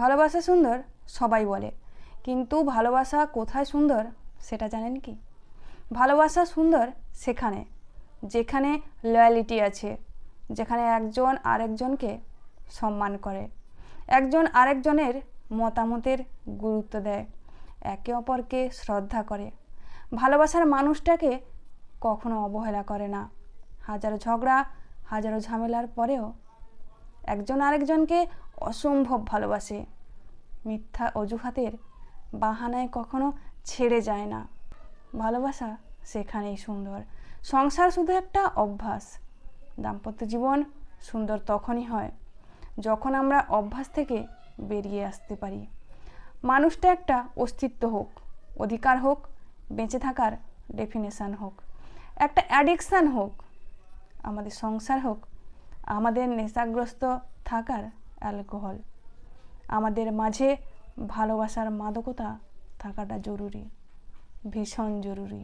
ভালোবাসা সুন্দর সবাই বলে, কিন্তু ভালোবাসা কোথায় সুন্দর সেটা জানেন কি? ভালোবাসা সুন্দর সেখানে, যেখানে লয়ালিটি আছে, যেখানে একজন আরেকজনকে সম্মান করে, একজন আরেকজনের মতামতের গুরুত্ব দেয়, একে অপরকে শ্রদ্ধা করে। ভালোবাসার মানুষটাকে কখনো অবহেলা করে না। হাজারো ঝগড়া, হাজারো ঝামেলার পরেও একজন আরেকজনকে অসম্ভব ভালোবাসে। মিথ্যা অজুহাতের বাহানায় কখনো ছেড়ে যায় না। ভালোবাসা সেখানেই সুন্দর। সংসার শুধু একটা অভ্যাস। দাম্পত্য জীবন সুন্দর তখনই হয় যখন আমরা অভ্যাস থেকে বেরিয়ে আসতে পারি। মানুষটা একটা অস্তিত্ব হোক, অধিকার হোক, বেঁচে থাকার ডেফিনেশান হোক, একটা অ্যাডিকশান হোক, আমাদের সংসার হোক আমাদের নেশাগ্রস্ত থাকার অ্যালকোহল। আমাদের মাঝে ভালোবাসার মাদকতা থাকাটা জরুরি ভীষণ জরুরি।